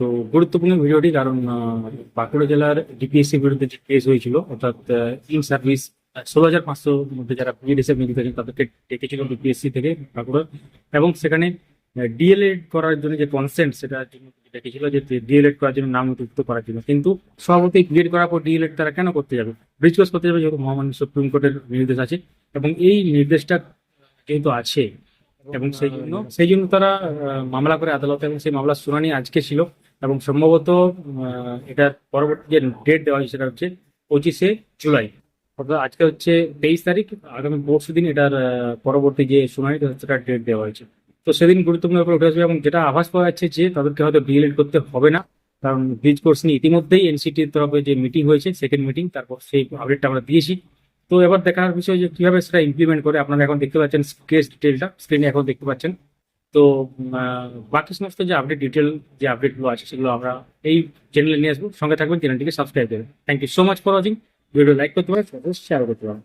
তো গুরুত্বপূর্ণ ভিডিওটি কারণ বাঁকুড়া জেলার ডিপিএসসি বিরুদ্ধে যে কেস হয়েছিল, অর্থাৎ ইন সার্ভিস ষোলো হাজার পাঁচশো মধ্যে যারা পিএড নিয়োজিত আছেন তাদেরকে ডেকেছিল ডিপিএসসি থেকে বাঁকুড়া এবং সেখানে ডিএলএড করার জন্য যে কনসেন্ট জন্য ডেকেছিল যে ডিএলএড করার জন্য নাম নথিভুক্ত করার জন্য। কিন্তু সভাপতি বিএড করার পর ডিএলএড তারা কেন করতে যাবে? ব্রিজ কোর্স করতে যাবে যেহেতু মহামান্য সুপ্রিম কোর্টের নির্দেশ আছে এবং এই নির্দেশটা যেহেতু আছে এবং সেই জন্য সেই জন্য তারা মামলা করে আদালতে এবং সেই মামলার শুনানি আজকে ছিল। এবং সম্ভবত এটার পরবর্তী যে ডেট দেওয়া হয়েছে সেটা হচ্ছে পঁচিশে জুলাই। অর্থাৎ আজকে হচ্ছে তেইশ তারিখ, আগামী পরশু দিন এটার পরবর্তী যে শুনানি সেটার ডেট দেওয়া হয়েছে। তো সেদিন গুরুত্বপূর্ণ ব্যাপার উঠে আসবে এবং যেটা আভাস পাওয়া যাচ্ছে যে তাদেরকে হয়তো ডিএলএড করতে হবে না, কারণ ব্রিজ কোর্স নিয়ে ইতিমধ্যেই এনসিটির তরফে যে মিটিং হয়েছে সেকেন্ড মিটিং তারপর সেই আপডেটটা আমরা দিয়েছি। তো এবার দেখার বিষয় যে কীভাবে সেটা ইমপ্লিমেন্ট করে, আপনারা এখন দেখতে পাচ্ছেন কেস ডিটেলটা স্ক্রিনে এখন দেখতে পাচ্ছেন। তো বাকি সমস্ত যে আপডেট ডিটেল যে আপডেটগুলো আছে, সেগুলো আমরা এই চ্যানেলে নিয়ে আসব। সঙ্গে থাকবেন চ্যানেলটিকে সাবস্ক্রাইব করবেন। Thank you so much for watching video like করতে পারেন শেয়ার করতে পারেন।